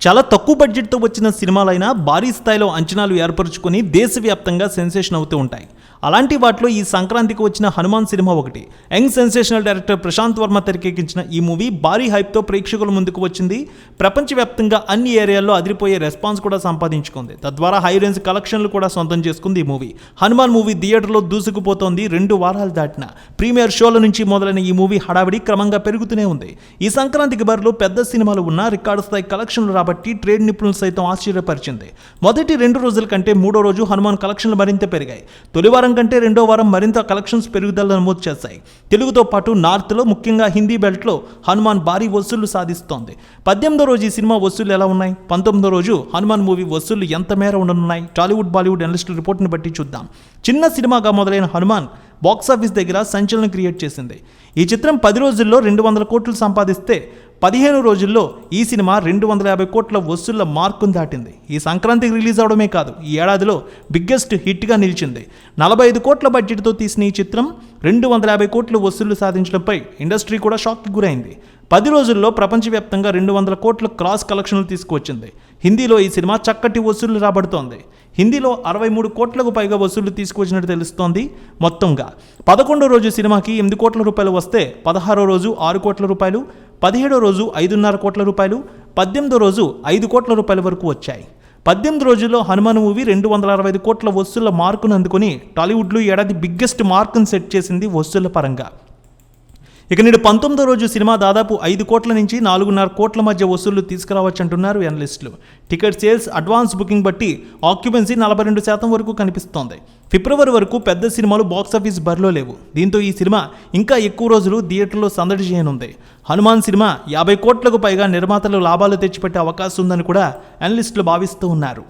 చాలా తక్కువ బడ్జెట్తో వచ్చిన సినిమాలైనా భారీ స్థాయిలో అంచనాలు ఏర్పరచుకొని దేశవ్యాప్తంగా సెన్సేషన్ అవుతూ ఉంటాయి. అలాంటి వాటిలో ఈ సంక్రాంతికి వచ్చిన హనుమాన్ సినిమా ఒకటి. Young sensational director Prashanth Varma తెరకెక్కించిన ఈ మూవీ భారీ హైప్తో ప్రేక్షకుల ముందుకు వచ్చింది. ప్రపంచవ్యాప్తంగా అన్ని ఏరియాల్లో అదిరిపోయే రెస్పాన్స్ కూడా సంపాదించుకుంది. తద్వారా హై రేంజ్ కలెక్షన్లు కూడా సొంతం చేసుకుంది ఈ మూవీ. హనుమాన్ మూవీ థియేటర్లో దూసుకుపోతోంది రెండు వారాలు దాటిన. ప్రీమియర్ షోల నుంచి మొదలైన ఈ మూవీ హడావిడి క్రమంగా పెరుగుతూనే ఉంది. ఈ సంక్రాంతికి బరిలో పెద్ద సినిమాలు ఉన్న రికార్డు స్థాయి కలెక్షన్లు రాబట్టి ట్రేడ్ నిపుణులు సైతం ఆశ్చర్యపరిచింది. మొదటి రెండు రోజుల కంటే మూడో రోజు హనుమాన్ కలెక్షన్లు మరింత పెరిగాయి. తొలి వారం కంటే రెండో వారం మరింత కలెక్షన్స్ పెరుగుదల నమోదు చేశాయి. తెలుగుతో పాటు నార్త్లో ముఖ్యంగా హిందీ బెల్ట్లో హనుమాన్ భారీ వసూళ్ళు సాధిస్తోంది. పద్దెనిమిదో రోజు ఈ సినిమా వసూళ్ళు ఎలా ఉన్నాయి? పంతొమ్మిదో రోజు హనుమాన్ మూవీ వసూళ్ళు ఎంత మేర ఉండనున్నాయి? టాలీవుడ్ బాలీవుడ్ అనలిస్టుల రిపోర్ట్ని బట్టి చూద్దాం. చిన్న సినిమాగా మొదలైన హనుమాన్ బాక్సాఫీస్ దగ్గర సంచలనం క్రియేట్ చేసింది. ఈ చిత్రం పది రోజుల్లో రెండు వందల కోట్లు సంపాదిస్తే పదిహేను రోజుల్లో ఈ సినిమా రెండు వందల యాభై కోట్ల వసూళ్ళ మార్కును దాటింది. ఈ సంక్రాంతికి రిలీజ్ అవడమే కాదు ఈ ఏడాదిలో బిగ్గెస్ట్ హిట్గా నిలిచింది. నలభై ఐదు కోట్ల బడ్జెట్తో తీసిన ఈ చిత్రం రెండు వందల యాభై కోట్లు వసూళ్ళు సాధించడంపై ఇండస్ట్రీ కూడా షాక్కి గురైంది. పది రోజుల్లో ప్రపంచవ్యాప్తంగా రెండు వందల కోట్ల క్రాస్ కలెక్షన్లు తీసుకువచ్చింది. హిందీలో ఈ సినిమా చక్కటి వసూళ్ళు రాబడుతోంది. హిందీలో అరవై మూడు కోట్లకు పైగా వసూళ్ళు తీసుకొచ్చినట్టు తెలుస్తోంది మొత్తంగా. పదకొండో రోజు సినిమాకి ఎనిమిది కోట్ల రూపాయలు వస్తే పదహారో రోజు ఆరు కోట్ల రూపాయలు పదిహేడో రోజు ఐదున్నర కోట్ల రూపాయలు పద్దెనిమిదో రోజు ఐదు కోట్ల రూపాయల వరకు వచ్చాయి. పద్దెనిమిది రోజుల్లో హనుమాన్ మూవీ రెండు వందల అరవై ఐదు కోట్ల వసూళ్ళ మార్కును అందుకుని టాలీవుడ్లో ఏడాది బిగ్గెస్ట్ మార్కును సెట్ చేసింది వసూళ్ళ పరంగా. ఇక నేడు పంతొమ్మిదో రోజు సినిమా దాదాపు ఐదు కోట్ల నుంచి నాలుగున్నర కోట్ల మధ్య వసూళ్ళు తీసుకురావచ్చు అంటున్నారు ఎనలిస్టులు టికెట్ సేల్స్ అడ్వాన్స్ బుకింగ్ బట్టి ఆక్యుపెన్సీ నలభై రెండు శాతం వరకు కనిపిస్తోంది. ఫిబ్రవరి వరకు పెద్ద సినిమాలు బాక్సాఫీస్ బరిలో లేవు. దీంతో ఈ సినిమా ఇంకా ఎక్కువ రోజులు థియేటర్లో సందడి చేయనుంది. హనుమాన్ సినిమా యాభై కోట్లకు పైగా నిర్మాతలు లాభాలు తెచ్చిపెట్టే అవకాశం ఉందని కూడా అనలిస్టులు భావిస్తూ ఉన్నారు.